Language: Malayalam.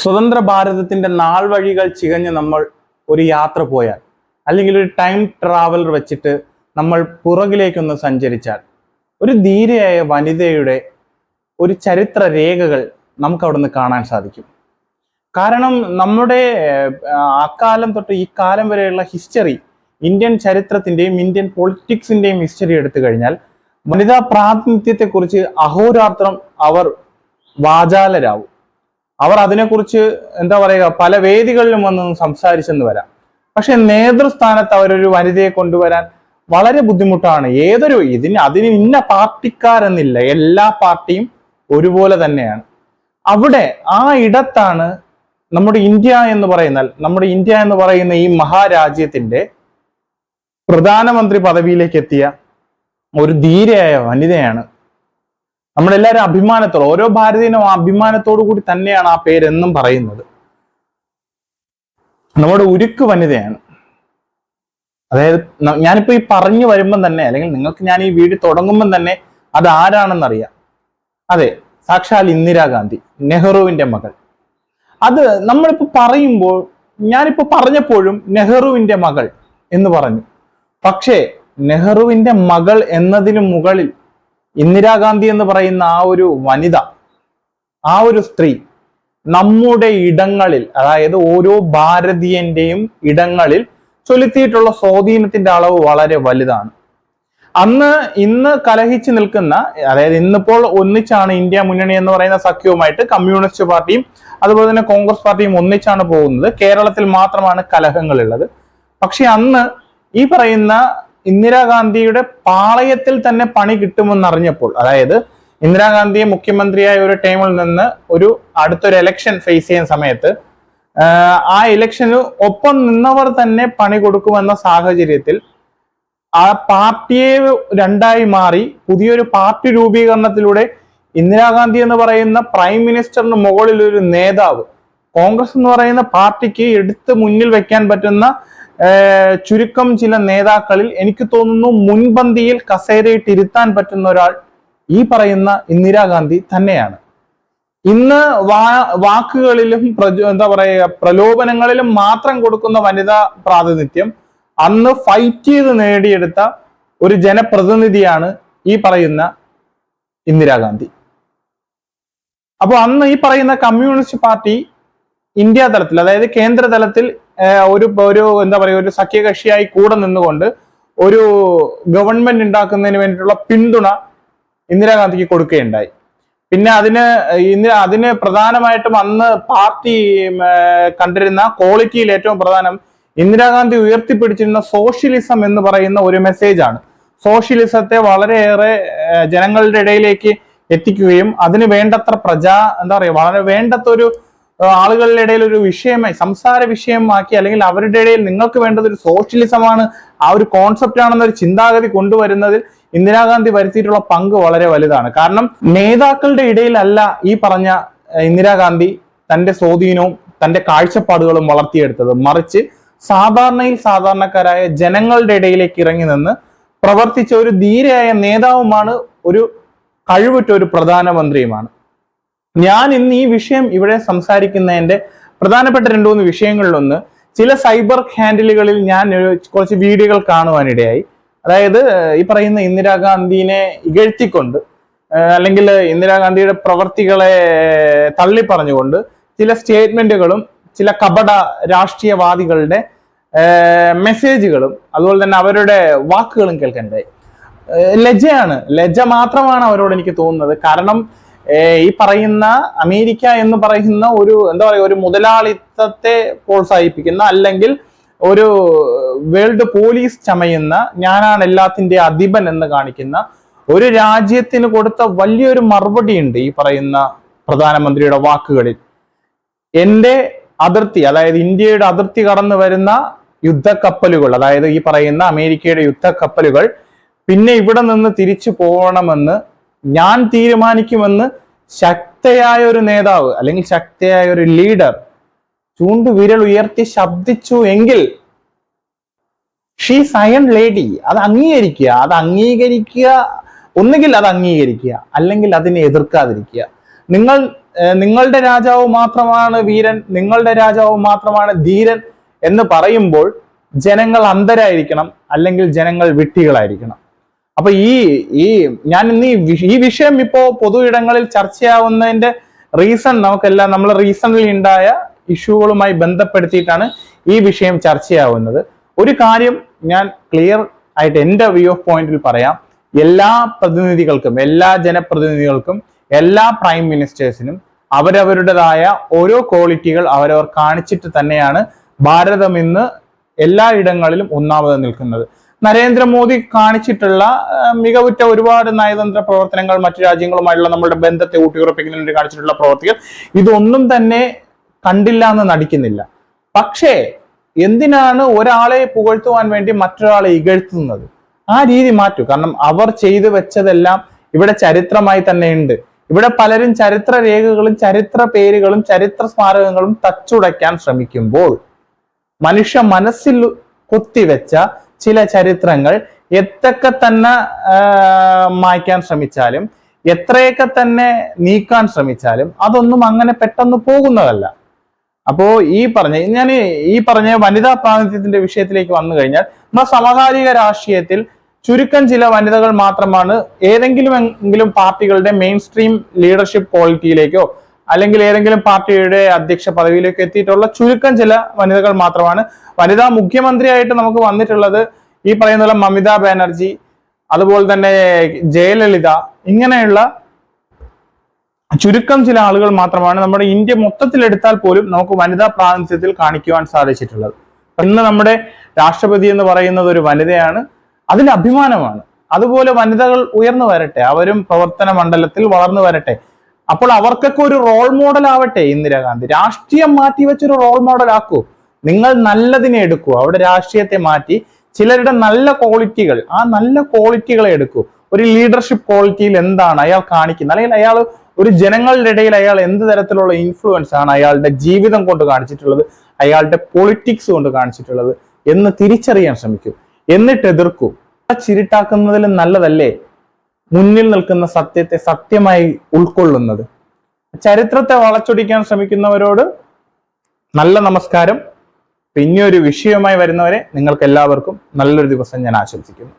സ്വതന്ത്ര ഭാരതത്തിന്റെ നാൾ വഴികൾ ചികഞ്ഞ് നമ്മൾ ഒരു യാത്ര പോയാൽ അല്ലെങ്കിൽ ഒരു ടൈം ട്രാവലർ വെച്ചിട്ട് നമ്മൾ പുറകിലേക്കൊന്ന് സഞ്ചരിച്ചാൽ ഒരു ധീരയായ വനിതയുടെ ഒരു ചരിത്ര രേഖകൾ നമുക്ക് അവിടെ കാണാൻ സാധിക്കും. കാരണം നമ്മുടെ അക്കാലം തൊട്ട് ഈ കാലം വരെയുള്ള ഹിസ്റ്ററി ഇന്ത്യൻ ചരിത്രത്തിന്റെയും ഇന്ത്യൻ പൊളിറ്റിക്സിന്റെയും ഹിസ്റ്ററി എടുത്തു കഴിഞ്ഞാൽ വനിതാ പ്രാതിനിധ്യത്തെക്കുറിച്ച് അഹോരാത്രം അവർ വാചാലരാവും. അവർ അതിനെക്കുറിച്ച് എന്താ പറയുക പല വേദികളിലും വന്ന് സംസാരിച്ചെന്ന് വരാം. പക്ഷെ നേതൃസ്ഥാനത്ത് അവരൊരു വനിതയെ കൊണ്ടുവരാൻ വളരെ ബുദ്ധിമുട്ടാണ്. ഏതൊരു ഇതിന് അതിന് ഇന്ന പാർട്ടിക്കാരെന്നില്ല. എല്ലാ പാർട്ടിയും ഒരുപോലെ തന്നെയാണ്. അവിടെ ആ ഇടത്താണ് നമ്മുടെ ഇന്ത്യ എന്ന് പറയുന്നാൽ നമ്മുടെ ഇന്ത്യ എന്ന് പറയുന്ന ഈ മഹാരാജ്യത്തിന്റെ പ്രധാനമന്ത്രി പദവിയിലേക്ക് എത്തിയ ഒരു ധീരയായ വനിതയാണ് നമ്മളെല്ലാവരും അഭിമാനത്തോടെ ഓരോ ഭാരതീയനും അഭിമാനത്തോടു കൂടി തന്നെയാണ് ആ പേരെന്നും പറയുന്നത്. നമ്മുടെ ഉരുക്ക് വനിതയാണ്. അതായത് ഞാനിപ്പോ ഈ പറഞ്ഞു വരുമ്പം തന്നെ അല്ലെങ്കിൽ നിങ്ങൾക്ക് ഞാൻ ഈ വീട് തുടങ്ങുമ്പം തന്നെ അത് ആരാണെന്നറിയാം. അതെ സാക്ഷാൽ ഇന്ദിരാഗാന്ധി നെഹ്റുവിന്റെ മകൾ. അത് നമ്മളിപ്പോ പറയുമ്പോൾ ഞാനിപ്പോ പറഞ്ഞപ്പോഴും നെഹ്റുവിന്റെ മകൾ എന്ന് പറഞ്ഞു. പക്ഷേ നെഹ്റുവിന്റെ മകൾ എന്നതിനു മുകളിൽ ഇന്ദിരാഗാന്ധി എന്ന് പറയുന്ന ആ ഒരു വനിത ആ ഒരു സ്ത്രീ നമ്മുടെ ഇടങ്ങളിൽ അതായത് ഓരോ ഭാരതീയന്റെയും ഇടങ്ങളിൽ ചൊലുത്തിയിട്ടുള്ള സ്വാധീനത്തിന്റെ അളവ് വളരെ വലുതാണ്. അന്ന് ഇന്ന് കലഹിച്ചു നിൽക്കുന്ന അതായത് ഇന്നിപ്പോൾ ഒന്നിച്ചാണ് ഇന്ത്യ മുന്നണി എന്ന് പറയുന്ന സഖ്യവുമായിട്ട് കമ്മ്യൂണിസ്റ്റ് പാർട്ടിയും അതുപോലെ തന്നെ കോൺഗ്രസ് പാർട്ടിയും ഒന്നിച്ചാണ് പോകുന്നത്. കേരളത്തിൽ മാത്രമാണ് കലഹങ്ങൾ ഉള്ളത് പക്ഷെ അന്ന് ഈ പറയുന്ന ഇന്ദിരാഗാന്ധിയുടെ പാളയത്തിൽ തന്നെ പണി കിട്ടുമെന്നറിഞ്ഞപ്പോൾ അതായത് ഇന്ദിരാഗാന്ധിയെ മുഖ്യമന്ത്രിയായ ഒരു ടൈമിൽ നിന്ന് ഒരു അടുത്തൊരു എലക്ഷൻ ഫേസ് ചെയ്യുന്ന സമയത്ത് ആ ഇലക്ഷന് ഒപ്പം നിന്നവർ തന്നെ പണി കൊടുക്കുമെന്ന സാഹചര്യത്തിൽ ആ പാർട്ടിയെ രണ്ടായി മാറി പുതിയൊരു പാർട്ടി രൂപീകരണത്തിലൂടെ ഇന്ദിരാഗാന്ധി എന്ന് പറയുന്ന പ്രൈം മിനിസ്റ്ററിന് മുകളിൽ ഒരു നേതാവ് കോൺഗ്രസ് എന്ന് പറയുന്ന പാർട്ടിക്ക് എടുത്ത് മുന്നിൽ വെക്കാൻ പറ്റുന്ന ചുരുക്കം ചില നേതാക്കളിൽ എനിക്ക് തോന്നുന്നു മുൻപന്തിയിൽ കസേരയിട്ട് ഇരുത്താൻ പറ്റുന്ന ഒരാൾ ഈ പറയുന്ന ഇന്ദിരാഗാന്ധി തന്നെയാണ്. ഇന്ന് വാ വാക്കുകളിലും എന്താ പറയുക പ്രലോഭനങ്ങളിലും മാത്രം കൊടുക്കുന്ന വനിതാ പ്രാതിനിധ്യം അന്ന് ഫൈറ്റ് ചെയ്ത് നേടിയെടുത്ത ഒരു ജനപ്രതിനിധിയാണ് ഈ പറയുന്ന ഇന്ദിരാഗാന്ധി. അപ്പോൾ അന്ന് ഈ പറയുന്ന കമ്മ്യൂണിസ്റ്റ് പാർട്ടി ഇന്ത്യ തലത്തിൽ അതായത് കേന്ദ്ര തലത്തിൽ ഒരു ഒരു എന്താ പറയുക ഒരു സഖ്യകക്ഷിയായി കൂടെ നിന്നുകൊണ്ട് ഒരു ഗവൺമെന്റ് ഉണ്ടാക്കുന്നതിന് വേണ്ടിയിട്ടുള്ള പിന്തുണ ഇന്ദിരാഗാന്ധിക്ക് കൊടുക്കുകയുണ്ടായി. പിന്നെ അതിന് ഇന്ന് അതിന് പ്രധാനമായിട്ടും അന്ന് പാർട്ടി കണ്ടിരുന്ന ക്വാളിറ്റിയിൽ ഏറ്റവും പ്രധാനം ഇന്ദിരാഗാന്ധി ഉയർത്തിപ്പിടിച്ചിരുന്ന സോഷ്യലിസം എന്ന് പറയുന്ന ഒരു മെസ്സേജ് ആണ് സോഷ്യലിസത്തെ വളരെയേറെ ജനങ്ങളുടെ ഇടയിലേക്ക് എത്തിക്കുകയും അതിന് വേണ്ടത്ര പ്രജാ എന്താ പറയുക വളരെ വേണ്ടത്ര ഒരു ആളുകളുടെ ഇടയിൽ ഒരു വിഷയമായി സംസാര വിഷയമാക്കി അല്ലെങ്കിൽ അവരുടെ ഇടയിൽ നിങ്ങൾക്ക് വേണ്ടത് ഒരു സോഷ്യലിസമാണ് ആ ഒരു കോൺസെപ്റ്റ് ആണെന്നൊരു ചിന്താഗതി കൊണ്ടുവരുന്നതിൽ ഇന്ദിരാഗാന്ധി വരുത്തിയിട്ടുള്ള പങ്ക് വളരെ വലുതാണ്. കാരണം നേതാക്കളുടെ ഇടയിലല്ല ഈ പറഞ്ഞ ഇന്ദിരാഗാന്ധി തന്റെ സ്വാധീനവും തന്റെ കാഴ്ചപ്പാടുകളും വളർത്തിയെടുത്തത്. മറിച്ച് സാധാരണയിൽ സാധാരണക്കാരായ ജനങ്ങളുടെ ഇടയിലേക്ക് ഇറങ്ങി നിന്ന് പ്രവർത്തിച്ച ഒരു ധീരയായ നേതാവുമാണ് ഒരു കഴിവുറ്റ ഒരു പ്രധാനമന്ത്രിയുമാണ്. ഞാൻ ഇന്ന് ഈ വിഷയം ഇവിടെ സംസാരിക്കുന്നതിന്റെ പ്രധാനപ്പെട്ട രണ്ടു മൂന്ന് വിഷയങ്ങളിലൊന്ന് ചില സൈബർ ഹാൻഡിലുകളിൽ ഞാൻ കുറച്ച് വീഡിയോകൾ കാണുവാനിടയായി. അതായത് ഈ പറയുന്ന ഇന്ദിരാഗാന്ധിനെ ഇകഴ്ത്തിക്കൊണ്ട് അല്ലെങ്കിൽ ഇന്ദിരാഗാന്ധിയുടെ പ്രവർത്തികളെ തള്ളി പറഞ്ഞുകൊണ്ട് ചില സ്റ്റേറ്റ്മെന്റുകളും ചില കപട രാഷ്ട്രീയവാദികളുടെ മെസ്സേജുകളും അതുപോലെ തന്നെ അവരുടെ വാക്കുകളും കേൾക്കണ്ടായി ലജ്ജയാണ്. ലജ്ജ മാത്രമാണ് അവരോട് എനിക്ക് തോന്നുന്നത്. കാരണം ഈ പറയുന്ന അമേരിക്ക എന്ന് പറയുന്ന ഒരു എന്താ പറയുക ഒരു മുതലാളിത്തത്തെ പ്രോത്സാഹിപ്പിക്കുന്ന അല്ലെങ്കിൽ ഒരു വേൾഡ് പോലീസ് ചമയുന്ന ഞാനാണ് എല്ലാത്തിന്റെ അധിപൻ എന്ന് കാണിക്കുന്ന ഒരു രാജ്യത്തിന് കൊടുത്ത വലിയൊരു മറുപടി ഉണ്ട് ഈ പറയുന്ന പ്രധാനമന്ത്രിയുടെ വാക്കുകളിൽ. എന്റെ അതിർത്തി അതായത് ഇന്ത്യയുടെ അതിർത്തി കടന്നു വരുന്ന യുദ്ധക്കപ്പലുകൾ അതായത് ഈ പറയുന്ന അമേരിക്കയുടെ യുദ്ധക്കപ്പലുകൾ പിന്നെ ഇവിടെ നിന്ന് തിരിച്ചു പോകണമെന്ന് ഞാൻ തീരുമാനിക്കുമെന്ന് ശക്തയായ ഒരു നേതാവ് അല്ലെങ്കിൽ ശക്തയായ ഒരു ലീഡർ ചൂണ്ടു വിരൽ ഉയർത്തി ശബ്ദിച്ചു എങ്കിൽ ഷീ സയൻ ലേഡി അത് അംഗീകരിക്കുക. അത് അംഗീകരിക്കുക. ഒന്നുകിൽ അത് അംഗീകരിക്കുക. അല്ലെങ്കിൽ അതിനെ എതിർക്കാതിരിക്കുക. നിങ്ങൾ നിങ്ങളുടെ രാജാവ് മാത്രമാണ് വീരൻ. നിങ്ങളുടെ രാജാവ് മാത്രമാണ് ധീരൻ എന്ന് പറയുമ്പോൾ ജനങ്ങൾ അന്ധരായിരിക്കണം. അല്ലെങ്കിൽ ജനങ്ങൾ വിട്ടികളായിരിക്കണം അപ്പൊ ഈ ഈ ഞാൻ ഇന്ന് ഈ വിഷയം ഇപ്പോ പൊതു ഇടങ്ങളിൽ ചർച്ചയാവുന്നതിന്റെ റീസൺ നമുക്കെല്ലാം നമ്മൾ റീസണിൽ ഉണ്ടായ ഇഷ്യൂകളുമായി ബന്ധപ്പെടുത്തിയിട്ടാണ് ഈ വിഷയം ചർച്ചയാവുന്നത്. ഒരു കാര്യം ഞാൻ ക്ലിയർ ആയിട്ട് എന്റെ വ്യൂ ഓഫ് പോയിന്റിൽ പറയാം. എല്ലാ പ്രതിനിധികൾക്കും എല്ലാ ജനപ്രതിനിധികൾക്കും എല്ലാ പ്രൈം മിനിസ്റ്റേഴ്സിനും അവരവരുടേതായ ഓരോ ക്വാളിറ്റികൾ അവരവർ കാണിച്ചിട്ട് തന്നെയാണ് ഭാരതം ഇന്ന് എല്ലാ ഇടങ്ങളിലും ഒന്നാമത് നിൽക്കുന്നത്. നരേന്ദ്രമോദി കാണിച്ചിട്ടുള്ള മികവുറ്റ ഒരുപാട് നയതന്ത്ര പ്രവർത്തനങ്ങൾ മറ്റു രാജ്യങ്ങളുമായുള്ള നമ്മുടെ ബന്ധത്തെ ഊട്ടിയുറപ്പിക്കുന്നതിന് വേണ്ടി കാണിച്ചിട്ടുള്ള പ്രവർത്തികൾ. ഇതൊന്നും തന്നെ കണ്ടില്ല എന്ന് നടിക്കുന്നില്ല. പക്ഷേ എന്തിനാണ് ഒരാളെ പുകഴ്ത്തുവാൻ വേണ്ടി മറ്റൊരാളെ ഇകഴ്ത്തുന്നത്? ആ രീതി മാറ്റൂ. കാരണം അവർ ചെയ്തു വെച്ചതെല്ലാം ഇവിടെ ചരിത്രമായി തന്നെ ഉണ്ട്. ഇവിടെ പലരും ചരിത്ര രേഖകളും ചരിത്ര പേരുകളും ചരിത്ര സ്മാരകങ്ങളും തച്ചുടയ്ക്കാൻ ശ്രമിക്കുമ്പോൾ മനുഷ്യ മനസ്സിൽ കുത്തിവെച്ച ചില ചരിത്രങ്ങൾ എത്തൊക്കെ തന്നെ മായ്ക്കാൻ ശ്രമിച്ചാലും എത്രയൊക്കെ തന്നെ നീക്കാൻ ശ്രമിച്ചാലും അതൊന്നും അങ്ങനെ പെട്ടെന്ന് പോകുന്നതല്ല. അപ്പോ ഈ പറഞ്ഞ ഞാൻ ഈ പറഞ്ഞ വനിതാ പ്രാതിനിധ്യത്തിന്റെ വിഷയത്തിലേക്ക് വന്നു കഴിഞ്ഞാൽ നമ്മുടെ സമകാലിക രാഷ്ട്രീയത്തിൽ ചുരുക്കം ചില വനിതകൾ മാത്രമാണ് ഏതെങ്കിലും എങ്കിലും പാർട്ടികളുടെ മെയിൻ സ്ട്രീം ലീഡർഷിപ്പ് ക്വാളിറ്റിയിലേക്കോ അല്ലെങ്കിൽ ഏതെങ്കിലും പാർട്ടിയുടെ അധ്യക്ഷ പദവിയിലേക്ക് എത്തിയിട്ടുള്ള ചുരുക്കം ചില വനിതകൾ മാത്രമാണ്. വനിതാ മുഖ്യമന്ത്രിയായിട്ട് നമുക്ക് വന്നിട്ടുള്ളത് ഈ പറയുന്ന മമിത ബാനർജി അതുപോലെ തന്നെ ജയലളിത ഇങ്ങനെയുള്ള ചുരുക്കം ചില ആളുകൾ മാത്രമാണ് നമ്മുടെ ഇന്ത്യ മൊത്തത്തിലെടുത്താൽ പോലും നമുക്ക് വനിതാ പ്രാതിനിധ്യത്തിൽ കാണിക്കുവാൻ സാധിച്ചിട്ടുള്ളത്. ഇന്ന് നമ്മുടെ രാഷ്ട്രപതി എന്ന് പറയുന്നത് ഒരു വനിതയാണ്. അതിന് അഭിമാനമാണ്. അതുപോലെ വനിതകൾ ഉയർന്നു വരട്ടെ. അവരും പ്രവർത്തന മണ്ഡലത്തിൽ വളർന്നു വരട്ടെ. അപ്പോൾ അവർക്കൊക്കെ ഒരു റോൾ മോഡൽ ആവട്ടെ ഇന്ദിരാഗാന്ധി. രാഷ്ട്രീയം മാറ്റി വെച്ചൊരു റോൾ മോഡൽ ആക്കൂ. നിങ്ങൾ നല്ലതിനെ എടുക്കൂ. അവിടെ രാഷ്ട്രീയത്തെ മാറ്റി ചിലരുടെ നല്ല ക്വാളിറ്റികൾ ആ നല്ല ക്വാളിറ്റികളെ എടുക്കൂ. ഒരു ലീഡർഷിപ്പ് ക്വാളിറ്റിയിൽ എന്താണ് അയാൾ കാണിക്കുന്നത്? അല്ലെങ്കിൽ അയാൾ ഒരു ജനങ്ങളുടെ ഇടയിൽ അയാൾ എന്ത് തരത്തിലുള്ള ഇൻഫ്ലുവൻസ് ആണ് അയാളുടെ ജീവിതം കൊണ്ട് കാണിച്ചിട്ടുള്ളത്? അയാളുടെ പൊളിറ്റിക്സ് കൊണ്ട് കാണിച്ചിട്ടുള്ളത്? എന്ന് തിരിച്ചറിയാൻ ശ്രമിക്കൂ. എന്നിട്ട് എതിർക്കൂ. ചിരിട്ടാക്കുന്നതിലും നല്ലതല്ലേ? മുന്നിൽ നിൽക്കുന്ന സത്യത്തെ സത്യമായി ഉൾക്കൊള്ളുന്നത്. ചരിത്രത്തെ വളച്ചൊടിക്കാൻ ശ്രമിക്കുന്നവരോട് നല്ല നമസ്കാരം. ഒരു വിഷയവുമായി വരുന്നവരെ നിങ്ങൾക്ക് എല്ലാവർക്കും നല്ലൊരു ദിവസം ഞാൻ ആശംസിക്കുന്നു.